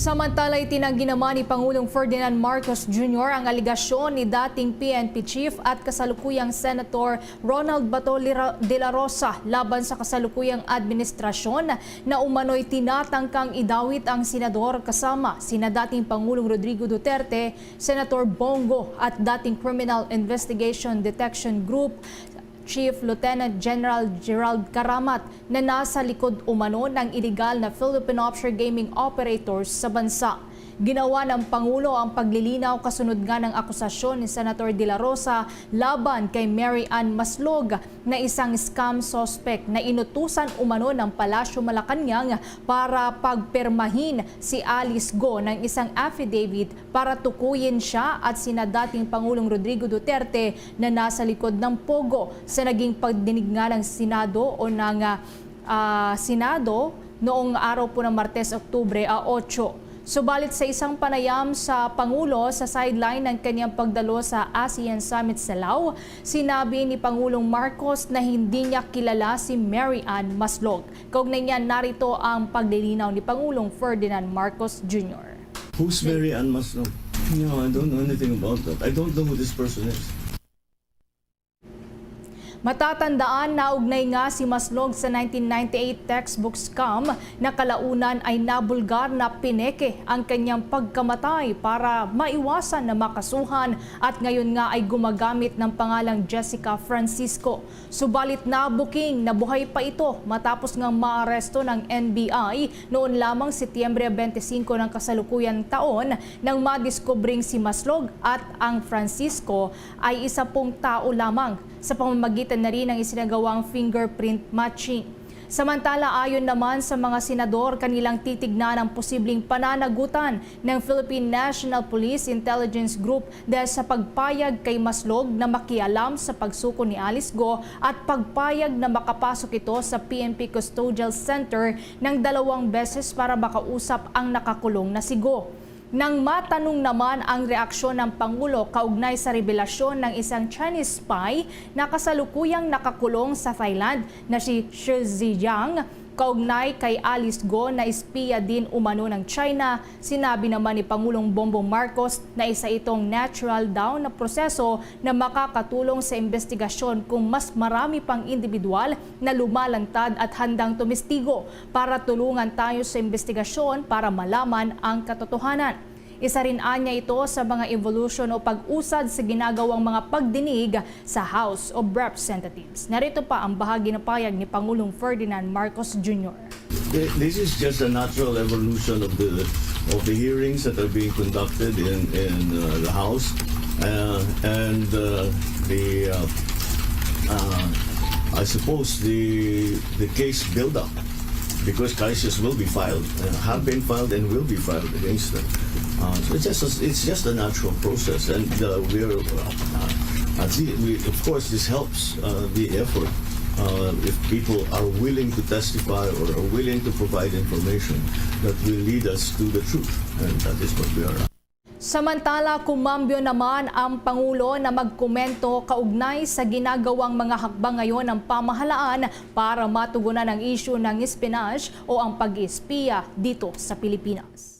Samantala, itinanggi naman ni Pangulong Ferdinand Marcos Jr. ang aligasyon ni dating PNP Chief at kasalukuyang Senator Ronald Bato de la Rosa laban sa kasalukuyang administrasyon na umano'y tinatangkang idawit ang senador kasama sina dating Pangulong Rodrigo Duterte, Senator Bongo at dating Criminal Investigation Detection Group Chief Lieutenant General Gerald Karamat na nasa likod umano ng iligal na Philippine Offshore Gaming Operators sa bansa. Ginawa ng Pangulo ang paglilinaw kasunod nga ng akusasyon ni Senator De La Rosa laban kay Mary Ann Maslog na isang scam suspect na inutusan umano ng Palasyo Malacanang para pagpermahin si Alice Go ng isang affidavit para tukuyin siya at sina dating Pangulong Rodrigo Duterte na nasa likod ng Pogo sa naging pagdinig nga ng Senado o ng ah, Senado noong araw po ng Martes, Oktubre a 8. Subalit sa isang panayam sa Pangulo sa sideline ng kanyang pagdalo sa ASEAN Summit sa Lao, sinabi ni Pangulong Marcos na hindi niya kilala si Mary Ann Maslog. Kaugnay niya narito ang paglilinaw ni Pangulong Ferdinand Marcos Jr. Who's Mary Ann Maslog? No, I don't know anything about that. I don't know who this person is. Matatandaan na ugnay nga si Maslog sa 1998 textbook scam na kalaunan ay nabulgar na pineke ang kanyang pagkamatay para maiwasan na makasuhan at ngayon nga ay gumagamit ng pangalang Jessica Francisco. Subalit na booking na buhay pa ito matapos ngang maaresto ng NBI noon lamang Setyembre 25 ng kasalukuyang taon nang madiskubring si Maslog at ang Francisco ay isa pong tao lamang sa pamamagitan na rin ng isinagawang fingerprint matching. Samantala, ayon naman sa mga senador, kanilang titignan ang posibleng pananagutan ng Philippine National Police Intelligence Group dahil sa pagpayag kay Maslog na makialam sa pagsuko ni Alice Go at pagpayag na makapasok ito sa PNP Custodial Center ng dalawang beses para makausap ang nakakulong na si Go. Nang matanong naman ang reaksyon ng Pangulo kaugnay sa revelasyon ng isang Chinese spy na kasalukuyang nakakulong sa Thailand na si Shi Ziyang, kaugnay kay Alice Go na espiya din umano ng China, sinabi naman ni Pangulong Bongbong Marcos na isa itong natural daw na proseso na makakatulong sa investigasyon kung mas marami pang individual na lumalantad at handang tumistigo para tulungan tayo sa investigasyon para malaman ang katotohanan. Isa rin anya ito sa mga evolution o pag-usad sa ginagawang mga pagdinig sa House of Representatives. Narito pa ang bahagi ng payag ni Pangulong Ferdinand Marcos Jr. Th- This is just a natural evolution of the of the hearings that are being conducted in in uh, the House, uh, and uh, the uh, uh, I suppose the the case build up because cases will be filed, uh, have been filed, and will be filed against them. Uh, so it's just a, it's just a natural process, and uh, we're uh, we, of course this helps uh, the effort uh, if people are willing to testify or are willing to provide information that will lead us to the truth, and that is what we are. Samantala, kumambyo naman ang Pangulo na magkomento kaugnay sa ginagawang mga hakbang ngayon ng pamahalaan para matugunan ang isyu ng espionage o ang pag-espiya dito sa Pilipinas.